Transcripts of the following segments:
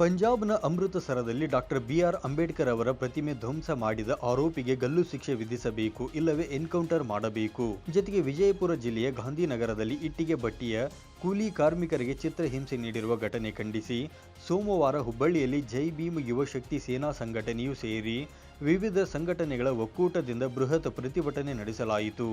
ಪಂಜಾಬ್ನ ಅಮೃತಸರದಲ್ಲಿ doctor B R Ambedkar ಅವರ ಪ್ರತಿಮೆ ಧ್ವಂಸ ಮಾಡಿದ ಆರೋಪಿಗೆ ಗಲ್ಲು ಶಿಕ್ಷೆ ವಿಧಿಸಬೇಕು, ಇಲ್ಲವೇ ಎನ್ಕೌಂಟರ್ ಮಾಡಬೇಕು. ಜೊತೆಗೆ ವಿಜಯಪುರ ಜಿಲ್ಲೆಯ ಗಾಂಧಿನಗರದಲ್ಲಿ ಇಟ್ಟಿಗೆ ಬಟ್ಟಿಯ ಕೂಲಿ ಕಾರ್ಮಿಕರಿಗೆ ಚಿತ್ರಹಿಂಸೆ ನೀಡಿರುವ ಘಟನೆ ಖಂಡಿಸಿ, ಸೋಮವಾರ ಹುಬ್ಬಳ್ಳಿಯಲ್ಲಿ ಜೈ ಭೀಮ್ ಯುವಶಕ್ತಿ ಸೇನಾ ಸಂಘಟನೆಯೂ ಸೇರಿ ವಿವಿಧ ಸಂಘಟನೆಗಳ ಒಕ್ಕೂಟದಿಂದ ಬೃಹತ್ ಪ್ರತಿಭಟನೆ ನಡೆಸಲಾಯಿತು.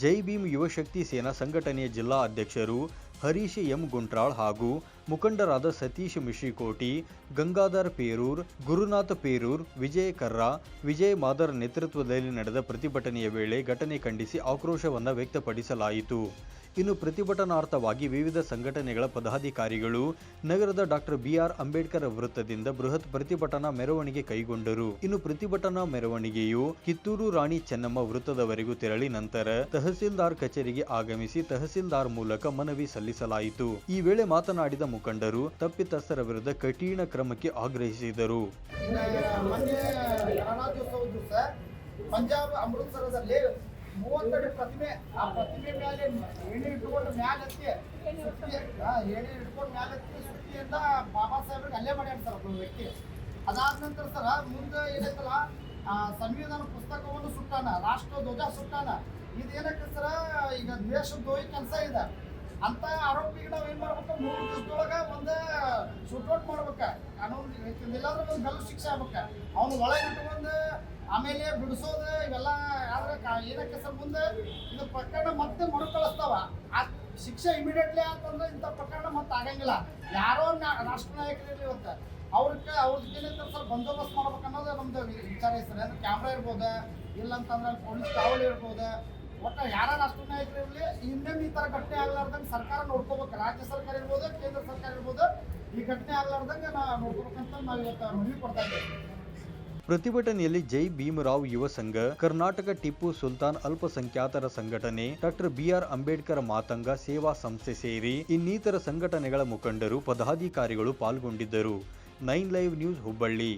ಜೈ ಭೀಮ್ ಯುವಶಕ್ತಿ ಸೇನಾ ಸಂಘಟನೆಯ ಜಿಲ್ಲಾ ಅಧ್ಯಕ್ಷರು ಹರೀಶ್ ಎಂ ಗುಂಟ್ರಾಳ್ ಹಾಗೂ ಮುಖಂಡರಾದ ಸತೀಶ್ ಮಿಶ್ರಿಕೋಟಿ, ಗಂಗಾಧರ್ ಪೇರೂರ್, ಗುರುನಾಥ ಪೇರೂರ್, ವಿಜಯ ಕರ್ರಾ, ವಿಜಯ್ ಮಾದರ್ ನೇತೃತ್ವದಲ್ಲಿ ನಡೆದ ಪ್ರತಿಭಟನೆಯ ವೇಳೆ ಘಟನೆ ಖಂಡಿಸಿ ಆಕ್ರೋಶವನ್ನು ವ್ಯಕ್ತಪಡಿಸಲಾಯಿತು. ಇನ್ನು ಪ್ರತಿಭಟನಾರ್ಥವಾಗಿ ವಿವಿಧ ಸಂಘಟನೆಗಳ ಪದಾಧಿಕಾರಿಗಳು, ನಗರದ ಡಾಕ್ಟರ್ ಬಿಆರ್ ಅಂಬೇಡ್ಕರ್ ವೃತ್ತದಿಂದ ಬೃಹತ್ ಪ್ರತಿಭಟನಾ ಮೆರವಣಿಗೆ ಕೈಗೊಂಡರು. ಇನ್ನು ಪ್ರತಿಭಟನಾ ಮೆರವಣಿಗೆಯು ಕಿತ್ತೂರು ರಾಣಿ ಚೆನ್ನಮ್ಮ ವೃತ್ತದವರೆಗೂ ತೆರಳಿ ನಂತರ ತಹಸೀಲ್ದಾರ್ ಕಚೇರಿಗೆ ಆಗಮಿಸಿ ತಹಸೀಲ್ದಾರ್ ಮೂಲಕ ಮನವಿ ಸಲ್ಲಿಸಲಾಯಿತು. ಈ ವೇಳೆ ಮಾತನಾಡಿದ ಮುಖಂಡರು ತಪ್ಪಿತಸ್ಥರ ವಿರುದ್ಧ ಕಠಿಣ ಕ್ರಮಕ್ಕೆ ಆಗ್ರಹಿಸಿದರು. ಪಂಜಾಬ್ ಅಮೃತಸರದಲ್ಲಿ ಮೂವತ್ತೆರಡು ಪ್ರತಿಮೆ ಆ ಪ್ರತಿಮೆ ಮೇಲೆ ಎಣ್ಣೆ ಇಟ್ಕೊಂಡು ಮ್ಯಾಲ ಹತ್ತಿ ಸುತ್ತಿ ಹಾ, ಎಣ್ಣೆ ಇಟ್ಕೊಂಡು ಮ್ಯಾಲ ಹತ್ತಿ ಸುತ್ತಿಯಿಂದ ಬಾಬಾ ಸಾಹೇಬ್ರಿಗೆ ಅಲ್ಲೇ ಮಾಡ್ಯಾರ ಸರ್ ಒಬ್ಬ ವ್ಯಕ್ತಿ. ಅದಾದ ನಂತರ ಸರ್ ಮುಂದೆ ಏನೈತಲ್ಲ ಸಂವಿಧಾನ ಪುಸ್ತಕವನ್ನು ಸುಟ್ಟಾನ ರಾಷ್ಟ್ರ ಧ್ವಜ ಸುಟ್ಟಾನ ಇದೇನಕ್ಕೆ ಸರ್ ಈಗ ದ್ವೇಷದ್ರೋಹಿ ಕೆಲಸ ಇದೆ. ಅಂತ ಆರೋಪಿಗೆ ನಾವು ಏನ್ ಮಾಡ್ಬೇಕು? ಮೂರು ದಿವಸದೊಳಗ ಒಂದು ಶೂಟೌಟ್ ಮಾಡ್ಬೇಕ. ಕಾನೂನು ಇಲ್ಲಾಂದ್ರೆ ಒಂದು ಗಲ್ಲು ಶಿಕ್ಷೆ ಆಗ್ಬೇಕ. ಅವ್ನು ಒಳಗೆ ಇಟ್ಕೊಂಡು ಆಮೇಲೆ ಬಿಡಿಸೋದು, ಇವೆಲ್ಲ ಕಾ- ಏನಕ್ಕೆ ಸಂಬಂಧ ಇದು ಪ್ರಕರಣ ಮತ್ತೆ ಮರುಕಳಿಸ್ತಾವ. ಆ ಶಿಕ್ಷೆ ಇಮಿಡಿಯೇಟ್ಲಿ ಅಂತಂದ್ರೆ ಇಂಥ ಪ್ರಕರಣ ಮತ್ತೆ ಆಗಂಗಿಲ್ಲ. ಯಾರೋ ರಾಷ್ಟ್ರ ನಾಯಕರಿರ್ಲಿ ಇವತ್ತ. ಅವ್ರಿಗೆ ಏನಂತ ಸರ್ ಬಂದೋಬಸ್ತ್ ಮಾಡ್ಬೇಕು ಅನ್ನೋದು ನಮ್ದು ವಿಚಾರ ಐತೆ ಅಂದ್ರೆ ಕ್ಯಾಮ್ರಾ ಇರ್ಬೋದು ಇಲ್ಲ ಅಂತಂದ್ರೆ ಪೊಲೀಸ್ ಕಾವಲು ಇರ್ಬೋದು ಒಟ್ಟು ಯಾರು ಅಷ್ಟು ನಾಯಕರು ಇರಲಿ. ಇನ್ನೇನು ಈ ಥರ ಘಟನೆ ಆಗ್ಲಾರ್ದಂಗೆ ಸರ್ಕಾರ ನೋಡ್ಕೋಬೇಕು. ರಾಜ್ಯ ಸರ್ಕಾರ ಇರ್ಬೋದು, ಕೇಂದ್ರ ಸರ್ಕಾರ ಇರ್ಬೋದು. ಈ ಘಟನೆ ಆಗ್ಲಾರ್ದಂಗೆ ನಾ ನೋಡ್ಕೋಬೇಕಂತ ನಾವು ಇವತ್ತು ಮನವಿ ಕೊಡ್ತಾ ಇದ್ದೀವಿ. ಪ್ರತಿಭಟನೆಯಲ್ಲಿ ಜೈ ಭೀಮರಾವ್ ಯುವ ಸಂಘ, ಕರ್ನಾಟಕ ಟಿಪ್ಪು ಸುಲ್ತಾನ್ ಅಲ್ಪಸಂಖ್ಯಾತರ ಸಂಘಟನೆ, ಡಾಕ್ಟರ್ ಬಿಆರ್ ಅಂಬೇಡ್ಕರ್ ಮಾತಂಗ ಸೇವಾ ಸಂಸ್ಥೆ ಸೇರಿ ಇನ್ನಿತರ ಸಂಘಟನೆಗಳ ಮುಖಂಡರು, ಪದಾಧಿಕಾರಿಗಳು ಪಾಲ್ಗೊಂಡಿದ್ದರು. Nine live news Hubballi.